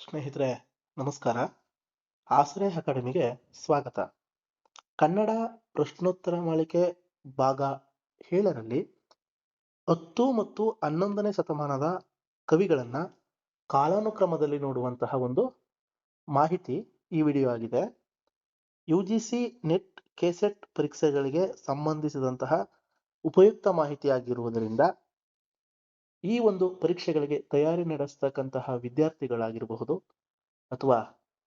ಸ್ನೇಹಿತರೆ, ನಮಸ್ಕಾರ. ಆಸರೆ ಅಕಾಡೆಮಿಗೆ ಸ್ವಾಗತ. ಕನ್ನಡ ಪ್ರಶ್ನೋತ್ತರ ಮಾಲಿಕೆ ಭಾಗ ಏಳರಲ್ಲಿ ಹತ್ತು ಮತ್ತು ಹನ್ನೊಂದನೇ ಶತಮಾನದ ಕವಿಗಳನ್ನ ಕಾಲಾನುಕ್ರಮದಲ್ಲಿ ನೋಡುವಂತಹ ಒಂದು ಮಾಹಿತಿ ಈ ವಿಡಿಯೋ ಆಗಿದೆ. U G C NET KSET ಪರೀಕ್ಷೆಗಳಿಗೆ ಸಂಬಂಧಿಸಿದಂತಹ ಉಪಯುಕ್ತ ಮಾಹಿತಿ ಆಗಿರುವುದರಿಂದ ಈ ಒಂದು ಪರೀಕ್ಷೆಗಳಿಗೆ ತಯಾರಿ ನಡೆಸ್ತಕ್ಕಂತಹ ವಿದ್ಯಾರ್ಥಿಗಳಾಗಿರಬಹುದು ಅಥವಾ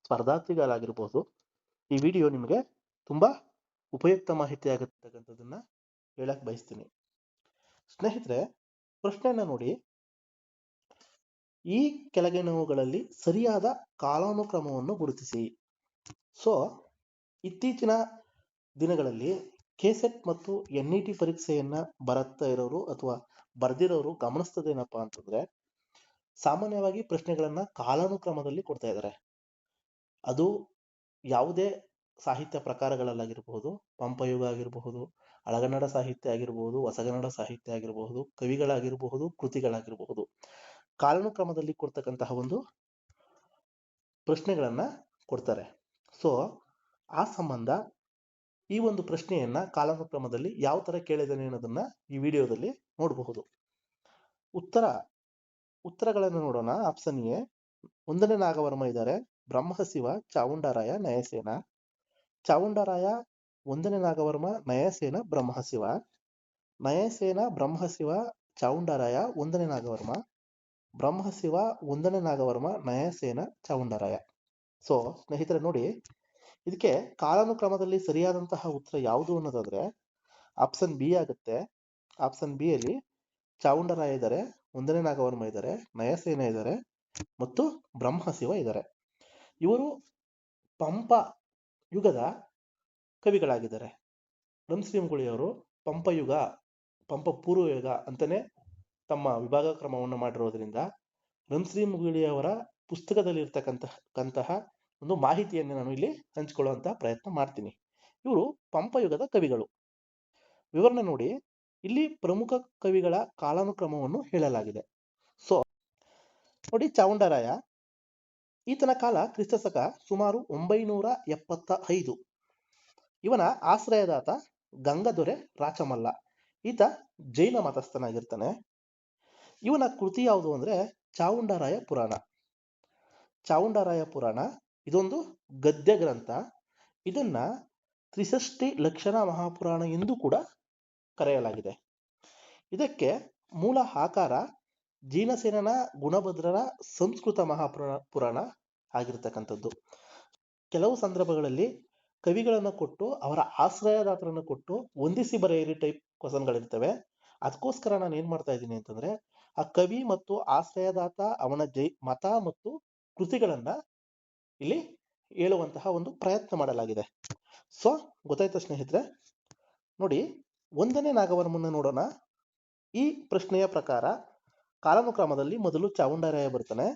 ಸ್ಪರ್ಧಾರ್ಥಿಗಳಾಗಿರಬಹುದು, ಈ ವಿಡಿಯೋ ನಿಮಗೆ ತುಂಬಾ ಉಪಯುಕ್ತ ಮಾಹಿತಿ ಆಗತಕ್ಕಂಥದ್ದನ್ನ ಹೇಳಕ್ ಬಯಸ್ತೀನಿ. ಸ್ನೇಹಿತರೆ, ಪ್ರಶ್ನೆಯನ್ನ ನೋಡಿ. ಈ ಕೆಳಗಿನವುಗಳಲ್ಲಿ ಸರಿಯಾದ ಕಾಲಾನುಕ್ರಮವನ್ನು ಗುರುತಿಸಿ. ಸೊ ಇತ್ತೀಚಿನ ದಿನಗಳಲ್ಲಿ ಕೆಸೆಟ್ ಮತ್ತು ಎನ್ ಇ ಟಿ ಪರೀಕ್ಷೆಯನ್ನ ಬರುತ್ತಾ ಇರೋರು ಅಥವಾ ಬರ್ದಿರೋರು ಗಮನಿಸ್ತದೇನಪ್ಪ ಅಂತಂದ್ರೆ, ಸಾಮಾನ್ಯವಾಗಿ ಪ್ರಶ್ನೆಗಳನ್ನ ಕಾಲಾನುಕ್ರಮದಲ್ಲಿ ಕೊಡ್ತಾ ಇದ್ದಾರೆ ಅದು ಯಾವುದೇ ಸಾಹಿತ್ಯ ಪ್ರಕಾರಗಳಲ್ಲಾಗಿರಬಹುದು, ಪಂಪಯುಗ ಆಗಿರಬಹುದು ಹಳಗನ್ನಡ ಸಾಹಿತ್ಯ ಆಗಿರಬಹುದು ಹೊಸಗನ್ನಡ ಸಾಹಿತ್ಯ ಆಗಿರಬಹುದು, ಕವಿಗಳಾಗಿರಬಹುದು, ಕೃತಿಗಳಾಗಿರಬಹುದು, ಕಾಲಾನುಕ್ರಮದಲ್ಲಿ ಕೊಡ್ತಕ್ಕಂತಹ ಒಂದು ಪ್ರಶ್ನೆಗಳನ್ನ ಕೊಡ್ತಾರೆ. ಸೊ ಆ ಸಂಬಂಧ ಈ ಒಂದು ಪ್ರಶ್ನೆಯನ್ನ ಕಾಲಾನುಕ್ರಮದಲ್ಲಿ ಯಾವ ತರ ಕೇಳಿದಾನೆ ಅನ್ನೋದನ್ನ ಈ ವಿಡಿಯೋದಲ್ಲಿ ನೋಡಬಹುದು. ಉತ್ತರ, ಉತ್ತರಗಳನ್ನು ನೋಡೋಣ. ಆಪ್ಷನ್ ಎ, ಒಂದನೇ ನಾಗವರ್ಮ ಇದ್ದಾರೆ. ಬ್ರಹ್ಮಶಿವ ಚಾವುಂಡರಾಯ ನಯಸೇನ. ಚಾವುಂಡರಾಯ ಒಂದನೇ ನಾಗವರ್ಮ, ನಯಸೇನ, ಬ್ರಹ್ಮಶಿವ. ನಯಸೇನ, ಬ್ರಹ್ಮಶಿವ ಚಾವುಂಡರಾಯ ಒಂದನೇ ನಾಗವರ್ಮ. ಬ್ರಹ್ಮಶಿವ, ಒಂದನೇ ನಾಗವರ್ಮ, ನಯಸೇನ ಚಾವುಂಡರಾಯ ಸೊ ಸ್ನೇಹಿತರೆ ನೋಡಿ ಇದಕ್ಕೆ ಕಾಲಾನುಕ್ರಮದಲ್ಲಿ ಸರಿಯಾದಂತಹ ಉತ್ತರ ಯಾವುದು ಅನ್ನೋದಾದ್ರೆ ಆಪ್ಷನ್ ಬಿ ಆಗುತ್ತೆ. ಆಪ್ಷನ್ ಬಿ ಅಲ್ಲಿ ಚಾವುಂಡರಾಯ ಇದ್ದಾರೆ, ಒಂದನೇ ನಾಗವರ್ಮ ಇದ್ದಾರೆ, ನಯಸೇನ ಇದ್ದಾರೆ ಮತ್ತು ಬ್ರಹ್ಮಶಿವ ಇದ್ದಾರೆ. ಇವರು ಪಂಪ ಯುಗದ ಕವಿಗಳಾಗಿದ್ದಾರೆ. ರಂಶ್ರೀಂಗುಳಿಯವರು ಪಂಪಯುಗ ಪಂಪ ಪೂರ್ವ ಯುಗ ಅಂತಾನೆ ತಮ್ಮ ವಿಭಾಗ ಕ್ರಮವನ್ನು ಮಾಡಿರೋದ್ರಿಂದ ಅವರ ಪುಸ್ತಕದಲ್ಲಿ ಇರ್ತಕ್ಕಂತಹ ಒಂದು ಮಾಹಿತಿಯನ್ನು ನಾನು ಇಲ್ಲಿ ಹಂಚಿಕೊಳ್ಳುವಂತಹ ಪ್ರಯತ್ನ ಮಾಡ್ತೀನಿ. ಇವರು ಪಂಪಯುಗದ ಕವಿಗಳು. ವಿವರಣೆ ನೋಡಿ. ಇಲ್ಲಿ ಪ್ರಮುಖ ಕವಿಗಳ ಕಾಲಾನುಕ್ರಮವನ್ನು ಹೇಳಲಾಗಿದೆ. ಸೊ ನೋಡಿ ಚಾವುಂಡರಾಯ ಈತನ ಕಾಲ ಕ್ರಿಸ್ತಶಕ ಸುಮಾರು ಒಂಬೈನೂರ ಎಪ್ಪತ್ತ ಐದು. ಇವನ ಆಶ್ರಯದಾತ ಗಂಗದೊರೆ ರಾಚಮಲ್ಲ. ಈತ ಜೈನ ಮತಸ್ಥನಾಗಿರ್ತಾನೆ. ಇವನ ಕೃತಿ ಯಾವುದು ಅಂದ್ರೆ ಚಾವುಂಡರಾಯ ಪುರಾಣ. ಚಾವುಂಡರಾಯ ಪುರಾಣ ಇದೊಂದು ಗದ್ಯ ಗ್ರಂಥ. ಇದನ್ನ ತ್ರಿಷಷ್ಟಿ ಲಕ್ಷಣ ಮಹಾಪುರಾಣ ಎಂದು ಕೂಡ ಕರೆಯಲಾಗಿದೆ. ಇದಕ್ಕೆ ಮೂಲ ಆಕಾರ ಜೀನಸೇನನ ಗುಣಭದ್ರರ ಸಂಸ್ಕೃತ ಮಹಾಪುರಾಣ ಪುರಾಣ ಆಗಿರತಕ್ಕಂಥದ್ದು. ಕೆಲವು ಸಂದರ್ಭಗಳಲ್ಲಿ ಕವಿಗಳನ್ನು ಕೊಟ್ಟು ಅವರ ಆಶ್ರಯದಾತರನ್ನು ಕೊಟ್ಟು ಹೊಂದಿಸಿ ಬರೆಯಿರಿ ಟೈಪ್ ಕ್ವಶನ್ಗಳಿರ್ತವೆ ಅದಕ್ಕೋಸ್ಕರ ನಾನು ಏನ್ ಮಾಡ್ತಾ ಇದ್ದೀನಿ ಅಂತಂದ್ರೆ ಆ ಕವಿ ಮತ್ತು ಆಶ್ರಯದಾತ ಅವನ ಜೈ, ಮತ ಮತ್ತು ಕೃತಿಗಳನ್ನ ಇಲ್ಲಿ ಹೇಳುವಂತಹ ಒಂದು ಪ್ರಯತ್ನ ಮಾಡಲಾಗಿದೆ. ಸೊ ಗೊತ್ತಾಯ್ತಾ ಸ್ನೇಹಿತರೆ? ನೋಡಿ, ಒಂದನೇ ನಾಗವರ್ಮನ ನೋಡೋಣ. ಈ ಪ್ರಶ್ನೆಯ ಪ್ರಕಾರ ಕಾಲಾನುಕ್ರಮದಲ್ಲಿ ಮೊದಲು ಚಾವುಂಡರಾಯ ಬರ್ತಾನೆ,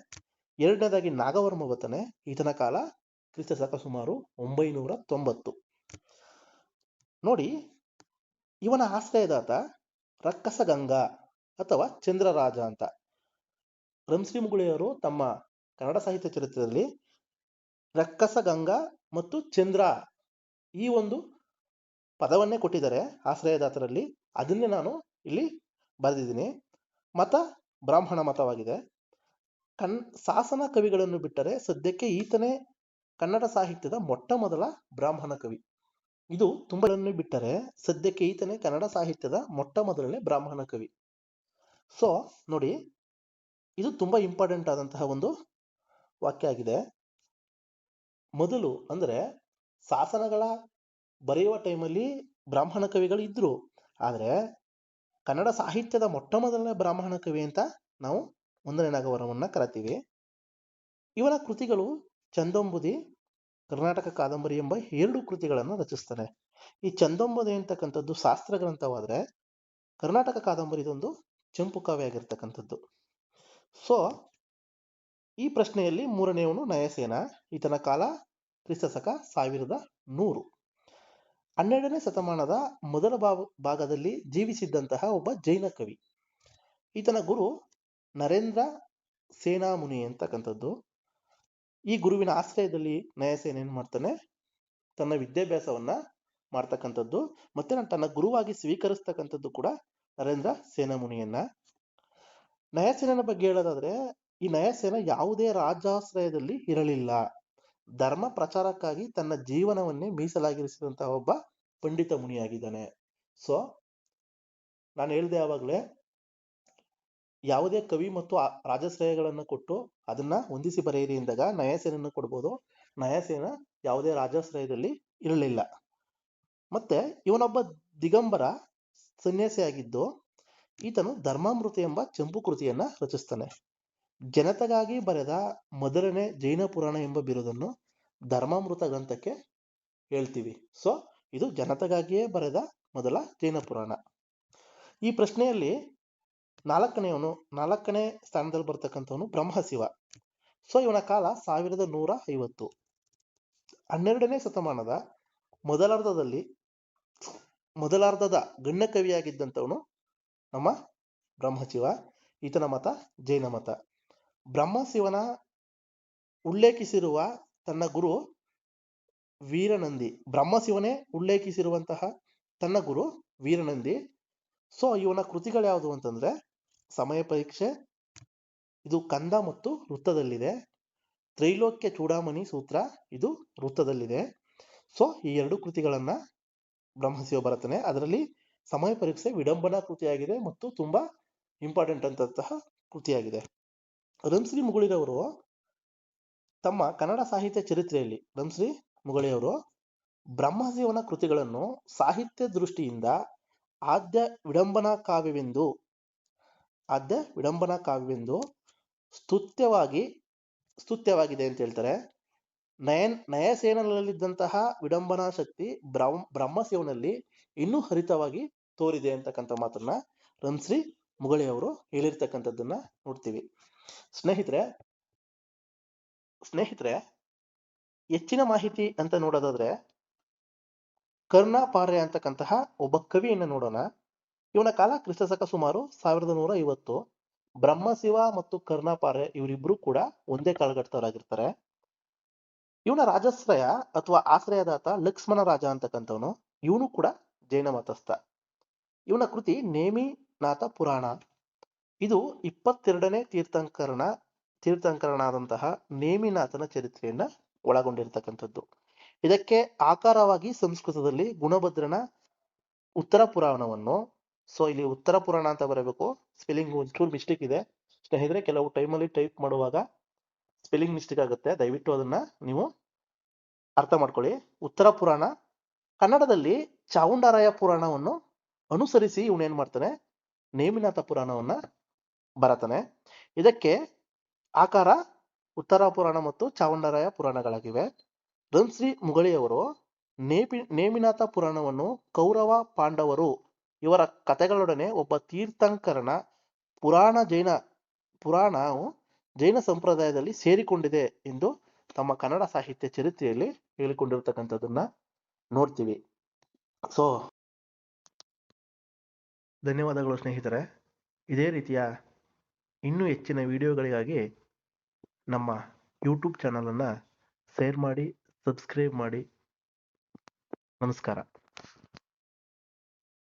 ಎರಡನೇದಾಗಿ ನಾಗವರ್ಮ ಬರ್ತಾನೆ, ಈತನ ಕಾಲ ಕ್ರಿಸ್ತ ಸಕ ಸುಮಾರು ಒಂಬೈನೂರ ತೊಂಬತ್ತು. ನೋಡಿ, ಇವನ ಆಶ್ರಯದಾತ ರಕ್ಕಸ ಗಂಗಾ ಅಥವಾ ಚಂದ್ರರಾಜ ಅಂತ. ರಂಶ್ರೀಮುಗುಳಿಯವರು ತಮ್ಮ ಕನ್ನಡ ಸಾಹಿತ್ಯ ಚರಿತ್ರೆಯಲ್ಲಿ ರಕ್ಕಸ ಗಂಗಾ ಮತ್ತು ಚಂದ್ರ ಈ ಒಂದು ಪದವನ್ನೇ ಕೊಟ್ಟಿದ್ದಾರೆ ಆಶ್ರಯದಾತರಲ್ಲಿ. ಅದನ್ನೇ ನಾನು ಇಲ್ಲಿ ಬರೆದಿದ್ದೀನಿ. ಮತ ಬ್ರಾಹ್ಮಣ ಮತವಾಗಿದೆ. ಕನ್, ಶಾಸನ ಕವಿಗಳನ್ನು ಬಿಟ್ಟರೆ ಸದ್ಯಕ್ಕೆ ಈತನೇ ಕನ್ನಡ ಸಾಹಿತ್ಯದ ಮೊಟ್ಟ ಮೊದಲ ಬ್ರಾಹ್ಮಣ ಕವಿ. ಇದು ತುಂಬಗಳನ್ನು ಬಿಟ್ಟರೆ ಸದ್ಯಕ್ಕೆ ಈತನೇ ಕನ್ನಡ ಸಾಹಿತ್ಯದ ಮೊಟ್ಟ ಮೊದಲನೇ ಬ್ರಾಹ್ಮಣ ಕವಿ. ಸೊ, ನೋಡಿ, ಇದು ತುಂಬಾ ಇಂಪಾರ್ಟೆಂಟ್ ಆದಂತಹ ಒಂದು ವಾಕ್ಯ ಆಗಿದೆ. ಮೊದಲು ಅಂದರೆ ಶಾಸನಗಳ ಬರೆಯುವ ಟೈಮಲ್ಲಿ ಬ್ರಾಹ್ಮಣ ಕವಿಗಳು ಇದ್ದರು ಆದರೆ ಕನ್ನಡ ಸಾಹಿತ್ಯದ ಮೊಟ್ಟ ಮೊದಲನೇ ಬ್ರಾಹ್ಮಣ ಕವಿ ಅಂತ ನಾವು ಒಂದನೇ ನಾಗವರವನ್ನ ಕರತೀವಿ. ಇವನ ಕೃತಿಗಳು ಚಂದೊಂಬುದಿ, ಕರ್ನಾಟಕ ಕಾದಂಬರಿ ಎಂಬ ಎರಡು ಕೃತಿಗಳನ್ನು ರಚಿಸ್ತಾನೆ. ಈ ಚಂದೊಂಬುದಿ ಅಂತಕ್ಕಂಥದ್ದು ಶಾಸ್ತ್ರ ಗ್ರಂಥವಾದರೆ ಕರ್ನಾಟಕ ಕಾದಂಬರಿ ಇದೊಂದು ಚಂಪು ಕಾವ್ಯ ಆಗಿರ್ತಕ್ಕಂಥದ್ದು. ಸೊ ಈ ಪ್ರಶ್ನೆಯಲ್ಲಿ ಮೂರನೆಯವನು ನಯಸೇನ ಈತನ ಕಾಲ ಕ್ರಿಸ್ತಶಕ ಸಾವಿರದ ನೂರು. ಹನ್ನೆರಡನೇ ಶತಮಾನದ ಮೊದಲ ಭಾಗದಲ್ಲಿ ಜೀವಿಸಿದ್ದಂತಹ ಒಬ್ಬ ಜೈನ ಕವಿ. ಈತನ ಗುರು ನರೇಂದ್ರ ಸೇನಾಮುನಿ ಅಂತಕ್ಕಂಥದ್ದು. ಈ ಗುರುವಿನ ಆಶ್ರಯದಲ್ಲಿ ನಯಸೇನ ಏನು ಮಾಡ್ತಾನೆ? ತನ್ನ ವಿದ್ಯಾಭ್ಯಾಸವನ್ನ ಮಾಡ್ತಕ್ಕಂಥದ್ದು ಮತ್ತೆ ತನ್ನ ಗುರುವಾಗಿ ಸ್ವೀಕರಿಸ್ತಕ್ಕಂಥದ್ದು ಕೂಡ ನರೇಂದ್ರ ಸೇನಾಮುನಿಯನ್ನ. ನಯಸೇನನ ಬಗ್ಗೆ ಹೇಳೋದಾದ್ರೆ ಈ ನಯಸೇನ ಯಾವುದೇ ರಾಜಾಶ್ರಯದಲ್ಲಿ ಇರಲಿಲ್ಲ. ಧರ್ಮ ಪ್ರಚಾರಕ್ಕಾಗಿ ತನ್ನ ಜೀವನವನ್ನೇ ಮೀಸಲಾಗಿರಿಸಿದಂತಹ ಒಬ್ಬ ಪಂಡಿತ ಮುನಿಯಾಗಿದ್ದಾನೆ. ಸೊ ನಾನು ಹೇಳ್ದೆ ಆವಾಗಲೇ, ಯಾವುದೇ ಕವಿ ಮತ್ತು ರಾಜಾಶ್ರಯಗಳನ್ನು ಕೊಟ್ಟು ಅದನ್ನ ಹೊಂದಿಸಿ ಬರೆಯಿರಿ ಎಂದಾಗ ನಯಸೇನನ್ನು ಕೊಡ್ಬೋದು. ನಯಸೇನ ಯಾವುದೇ ರಾಜಾಶ್ರಯದಲ್ಲಿ ಇರಲಿಲ್ಲ. ಮತ್ತೆ ಇವನೊಬ್ಬ ದಿಗಂಬರ ಸನ್ಯಾಸಿಯಾಗಿದ್ದು, ಈತನು ಧರ್ಮಾಮೃತ ಎಂಬ ಚಂಪು ಕೃತಿಯನ್ನ ರಚಿಸ್ತಾನೆ. ಜನತೆಗಾಗಿ ಬರೆದ ಮೊದಲನೇ ಜೈನ ಪುರಾಣ ಎಂಬ ಬಿರುದನ್ನು ಧರ್ಮಾಮೃತ ಗ್ರಂಥಕ್ಕೆ ಹೇಳ್ತೀವಿ. ಸೊ ಇದು ಜನತೆಗಾಗಿಯೇ ಬರೆದ ಮೊದಲ ಜೈನ ಪುರಾಣ. ಈ ಪ್ರಶ್ನೆಯಲ್ಲಿ ನಾಲ್ಕನೆಯವನು, ನಾಲ್ಕನೇ ಸ್ಥಾನದಲ್ಲಿ ಬರ್ತಕ್ಕಂಥವನು ಬ್ರಹ್ಮಶಿವ. ಸೊ ಇವನ ಕಾಲ ಸಾವಿರದ ನೂರ ಐವತ್ತು. ಹನ್ನೆರಡನೇ ಶತಮಾನದ ಮೊದಲಾರ್ಧದಲ್ಲಿ, ಮೊದಲಾರ್ಧದ ಗಣ್ಯ ಕವಿಯಾಗಿದ್ದಂಥವನು ನಮ್ಮ ಬ್ರಹ್ಮಶಿವ, ಈತನ ಮತ ಜೈನ ಮತ. ಬ್ರಹ್ಮಶಿವನ ಉಲ್ಲೇಖಿಸಿರುವ ತನ್ನ ಗುರು ವೀರನಂದಿ. ಬ್ರಹ್ಮಶಿವನೇ ಉಲ್ಲೇಖಿಸಿರುವಂತಹ ತನ್ನ ಗುರು ವೀರನಂದಿ. ಸೊ ಇವನ ಕೃತಿಗಳು ಯಾವುದು ಅಂತಂದ್ರೆ, ಸಮಯ ಪರೀಕ್ಷೆ, ಇದು ಕಂದ ಮತ್ತು ವೃತ್ತದಲ್ಲಿದೆ. ತ್ರೈಲೋಕ್ಯ ಚೂಡಾಮಣಿ ಸೂತ್ರ, ಇದು ವೃತ್ತದಲ್ಲಿದೆ. ಸೊ ಈ ಎರಡು ಕೃತಿಗಳನ್ನ ಬ್ರಹ್ಮಶಿವ ಬರುತ್ತಾನೆ ಅದರಲ್ಲಿ ಸಮಯ ಪರೀಕ್ಷೆ ವಿಡಂಬನಾ ಕೃತಿಯಾಗಿದೆ ಮತ್ತು ತುಂಬಾ ಇಂಪಾರ್ಟೆಂಟ್ ಅಂತಹ ಕೃತಿಯಾಗಿದೆ. ರಂಶ್ರೀ ಮುಗುಳಿರವರು ತಮ್ಮ ಕನ್ನಡ ಸಾಹಿತ್ಯ ಚರಿತ್ರೆಯಲ್ಲಿ ರಂಶ್ರೀ ಮುಗಳಿಯವರು ಬ್ರಹ್ಮಜೀವನ ಕೃತಿಗಳನ್ನು ಸಾಹಿತ್ಯ ದೃಷ್ಟಿಯಿಂದ ಆದ್ಯ ವಿಡಂಬನಾ ಕಾವ್ಯವೆಂದು, ಆದ್ಯ ವಿಡಂಬನಾ ಕಾವ್ಯವೆಂದು ಸ್ತುತ್ಯವಾಗಿ, ಸ್ತುತ್ಯವಾಗಿದೆ ಅಂತ ಹೇಳ್ತಾರೆ. ನಯನ್ ನಯಸೇನಲ್ಲಿದ್ದಂತಹ ವಿಡಂಬನಾ ಶಕ್ತಿ ಬ್ರಹ್ಮ ಬ್ರಹ್ಮಶಿವನಲ್ಲಿ ಇನ್ನೂ ಹರಿತವಾಗಿ ತೋರಿದೆ ಅಂತಕ್ಕಂಥ ಮಾತನ್ನ ರಂಶ್ರೀ ಮುಗಳಿಯವರು ಹೇಳಿರ್ತಕ್ಕಂಥದ್ದನ್ನ ನೋಡ್ತೀವಿ. ಸ್ನೇಹಿತರೆ ಸ್ನೇಹಿತರೆ, ಹೆಚ್ಚಿನ ಮಾಹಿತಿ ಅಂತ ನೋಡೋದಾದ್ರೆ ಕರ್ಣಪಾರ್ಯ ಅಂತಕ್ಕಂತಹ ಒಬ್ಬ ಕವಿಯನ್ನ ನೋಡೋಣ. ಇವನ ಕಾಲ ಕ್ರಿಸ್ತಶಕ ಸುಮಾರು ಸಾವಿರದ ನೂರ ಐವತ್ತು. ಬ್ರಹ್ಮಶಿವ ಮತ್ತು ಕರ್ಣಪಾರ್ಯ ಇವರಿಬ್ರು ಕೂಡ ಒಂದೇ ಕಾಲಘಟ್ಟದವರಾಗಿರ್ತಾರೆ. ಇವನ ರಾಜಾಶ್ರಯ ಅಥವಾ ಆಶ್ರಯದಾತ ಲಕ್ಷ್ಮಣ ರಾಜ ಅಂತಕ್ಕಂಥವನು, ಇವನು ಕೂಡ ಜೈನ ಮತಸ್ಥ. ಇವನ ಕೃತಿ ನೇಮಿನಾಥ ಪುರಾಣ. ಇದು ಇಪ್ಪತ್ತೆರಡನೇ ತೀರ್ಥಂಕರಣ, ತೀರ್ಥಂಕರನಾದಂತಹ ನೇಮಿನಾಥನ ಚರಿತ್ರೆಯನ್ನ ಒಳಗೊಂಡಿರ್ತಕ್ಕಂಥದ್ದು. ಇದಕ್ಕೆ ಆಕಾರವಾಗಿ ಸಂಸ್ಕೃತದಲ್ಲಿ ಗುಣಭದ್ರನ ಉತ್ತರ ಪುರಾಣವನ್ನು, ಸೊ ಇಲ್ಲಿ ಉತ್ತರ ಪುರಾಣ ಅಂತ ಬರಬೇಕು. ಸ್ಪೆಲ್ಲಿಂಗ್ ಒಂಚೂರು ಮಿಸ್ಟೇಕ್ ಇದೆ. ಸ್ನೇಹಿತರೆ, ಕೆಲವು ಟೈಮಲ್ಲಿ ಟೈಪ್ ಮಾಡುವಾಗ ಸ್ಪೆಲ್ಲಿಂಗ್ ಮಿಸ್ಟೇಕ್ ಆಗುತ್ತೆ. ದಯವಿಟ್ಟು ಅದನ್ನ ನೀವು ಅರ್ಥ ಮಾಡ್ಕೊಳ್ಳಿ. ಉತ್ತರ ಪುರಾಣ, ಕನ್ನಡದಲ್ಲಿ ಚಾವುಂಡರಾಯ ಪುರಾಣವನ್ನು ಅನುಸರಿಸಿ ಇವನೇನ್ ಮಾಡ್ತಾನೆ? ನೇಮಿನಾಥ ಪುರಾಣವನ್ನ ಬರತಾನೆ. ಇದಕ್ಕೆ ಆಕಾರ ಉತ್ತರ ಪುರಾಣ ಮತ್ತು ಚಾವುಂಡರಾಯ ಪುರಾಣಗಳಾಗಿವೆ. ಧನ್ಶ್ರೀ ಮುಗಳಿಯವರು ನೇಪಿ, ನೇಮಿನಾಥ ಪುರಾಣವನ್ನು ಕೌರವ ಪಾಂಡವರು ಇವರ ಕಥೆಗಳೊಡನೆ ಒಬ್ಬ ತೀರ್ಥಂಕರನ ಪುರಾಣ ಜೈನ, ಪುರಾಣವು ಜೈನ ಸಂಪ್ರದಾಯದಲ್ಲಿ ಸೇರಿಕೊಂಡಿದೆ ಎಂದು ತಮ್ಮ ಕನ್ನಡ ಸಾಹಿತ್ಯ ಚರಿತ್ರೆಯಲ್ಲಿ ಹೇಳಿಕೊಂಡಿರ್ತಕ್ಕಂಥದ್ದನ್ನ ನೋಡ್ತೀವಿ. ಸೊ ಧನ್ಯವಾದಗಳು ಸ್ನೇಹಿತರೆ. ಇದೇ ರೀತಿಯ ಇನ್ನೂ ಹೆಚ್ಚಿನ ವಿಡಿಯೋಗಳಿಗಾಗಿ ನಮ್ಮ ಯೂಟ್ಯೂಬ್ ಚಾನಲನ್ನು ಶೇರ್ ಮಾಡಿ ಸಬ್ಸ್ಕ್ರೈಬ್ ಮಾಡಿ. ನಮಸ್ಕಾರ.